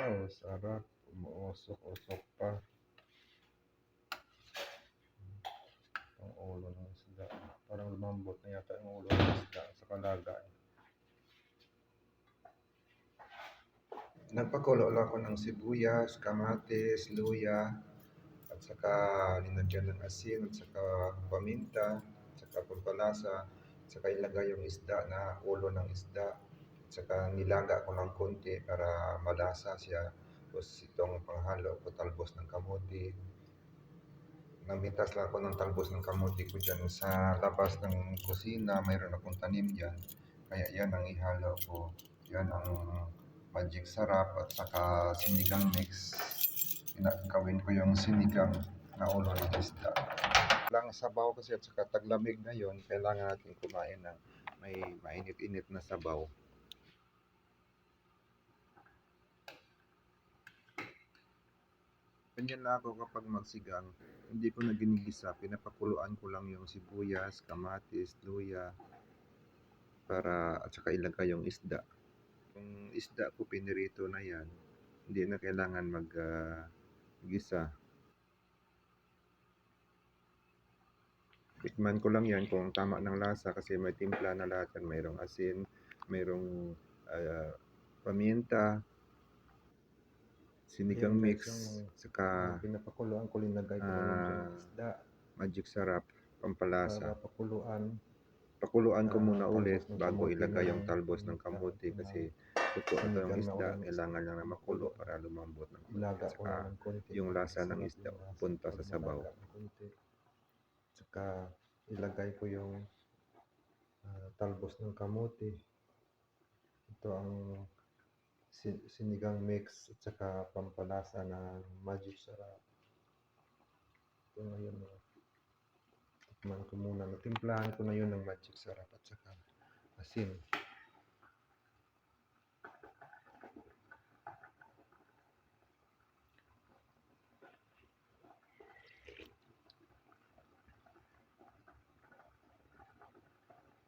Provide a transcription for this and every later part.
Wow, sarap. Umuusok-usok pa. Ang ulo ng isda. Parang lumambot na yata yung ulo ng isda sa kalagay. Nagpakulo lang ako ng sibuyas, kamatis, luya, at saka linagyan ng asin, at saka paminta, at saka pampalasa, at saka ilagay yung isda na ulo ng isda, at saka nilaga ko ng konti para malasa siya. Tapos itong panghalo ko talbos ng kamuti. Namitas lang ako ng talbos ng kamuti ko dyan sa labas ng kusina. Mayroon akong tanim dyan. Kaya yan ang ihalo ko. Yan ang magic sarap at saka sinigang mix. Pinakawin ko yung sinigang na ulo ng isda. Lang sabaw kasi at saka taglamig ngayon, kailangan natin kumain ng may mainit-init na sabaw. Ganyan lang ako kapag magsigang. Hindi ko na ginigisa. Pinapakuluan ko lang yung sibuyas, kamatis, luya, para at saka ilagay yung isda. Kung isda ko pinirito na yan, hindi na kailangan mag ah, gisa. Tikman ko lang yan kung tama ng lasa kasi may timpla na lahat yan. Mayroong asin, mayroong ah, paminta, sinigang mix, saka pinapakuluan ko linagay ko ng isda magic sarap, pampalasa. para pakuluan. Pakuluan ko Ah, muna ulit bago ilagay yung talbos ng kamote na- kasi tutuan ko yung isda. Kailangan lang na makulo para lumambot ng konti. Saka yung lasa ng isda punta sa sabaw. Tsaka ilagay ko yung ah, talbos ng kamote. Ito ang sinigang mix at saka pampalasa ng magic sarap. Ito ngayon. oh. Tikman ko muna. Natimplahan ko na yun ng magic sarap at saka asin.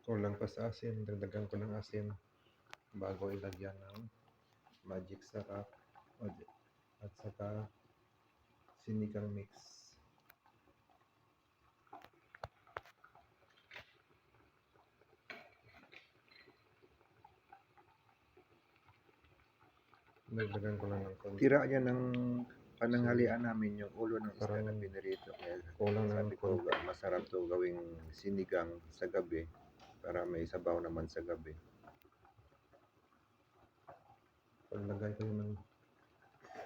Kulang pa sa asin. Dagdagan ko ng asin bago ilagyan ng magic di- at saka sinigang mix. Dagdagan ko lang ng konti. Tira yan ng pananghalian namin yung ulo ng isda na pinirito. Kaya Kulang sabi ko masarap to gawing sinigang sa gabi para may sabaw naman sa gabi. Paglagay yun ng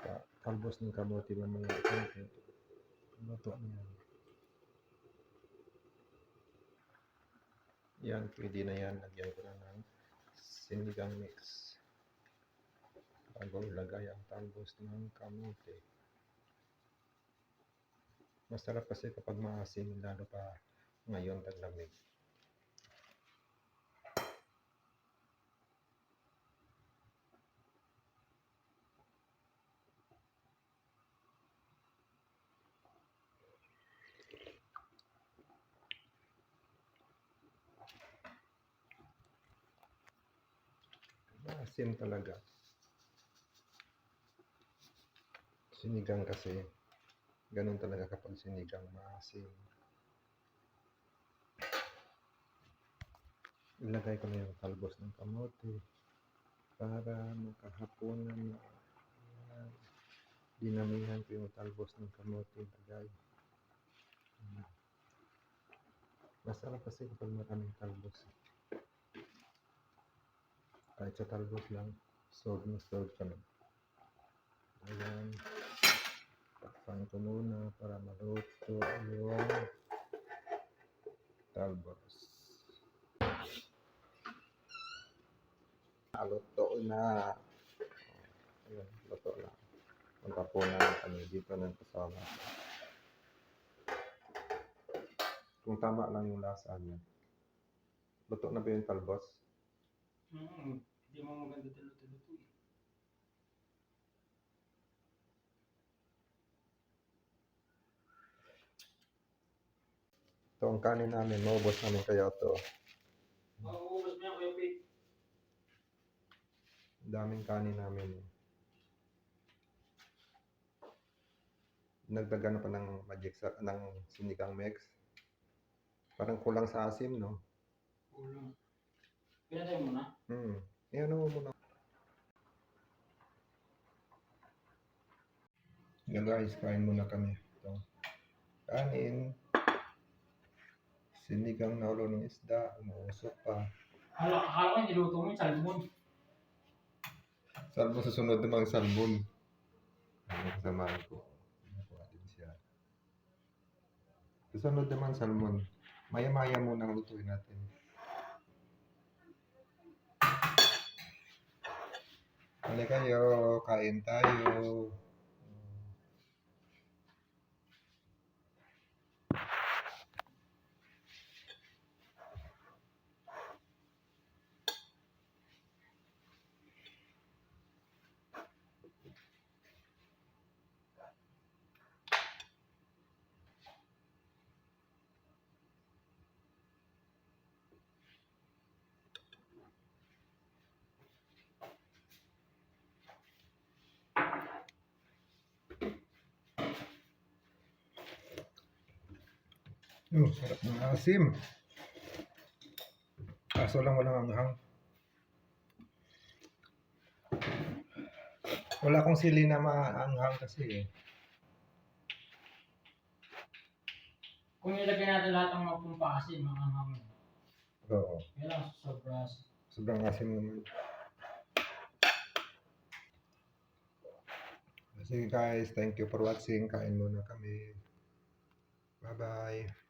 ta- talbos ng kamote mamaya konti. Luto na yan. Yan, pwede na yan. Lagyan ko na ng sinigang mix. Bago ilagay ang talbos ng kamote. Masarap kasi kapag maasim, lalo pa ngayon taglamig. Maasim talaga. Sinigang kasi, ganun talaga kapag sinigang maasim. Ilagay ko na yung talbos ng kamote para makahaponan na. Dinamihan ko yung talbos ng kamote lagay. Masarap kasi kapag maraming talbos. Kahit sa talbos lang, solve na solve ka na. Ayan. Takpan ko muna para maluto yung talbos. Luto na. Ayan, luto na. Punta po na kami dito ng kasama. Kung tama lang yung lasa niya. Luto na ba yung talbos? Mm, hindi mo maganda dalo-dalo eh. Ito ang kanin namin. Maubos namin kaya ito. Mauubos mo yan, Kuya Pete. Daming kanin namin. nagdagan pa ng magic sa ng sinigang mix. Parang kulang sa asim, no? Ulang. Pinatay mo na? Hmm. Ano mo muna? Yan guys, kain muna kami. Ito. Kanin. Sinigang na ulo ng isda. Umuusok pa. Hala, akala ko niluto mo yung salmon. Salmon sa sunod namang salmon. Ano kasamahan ko? Nakuha din siya. Sa sunod naman salmon. Maya-maya muna ang lutuin natin. Hali kayo, kain tayo. Oh, sarap ng asim. Kaso lang walang anghang. Wala akong sili na maanghang kasi eh. Kung nilagay natin lahat ng mga pumpasin, mga hangin. Oo. Kaya lang, sobra. Sobrang asim naman. Sige guys, thank you for watching. Kain muna kami. Bye-bye.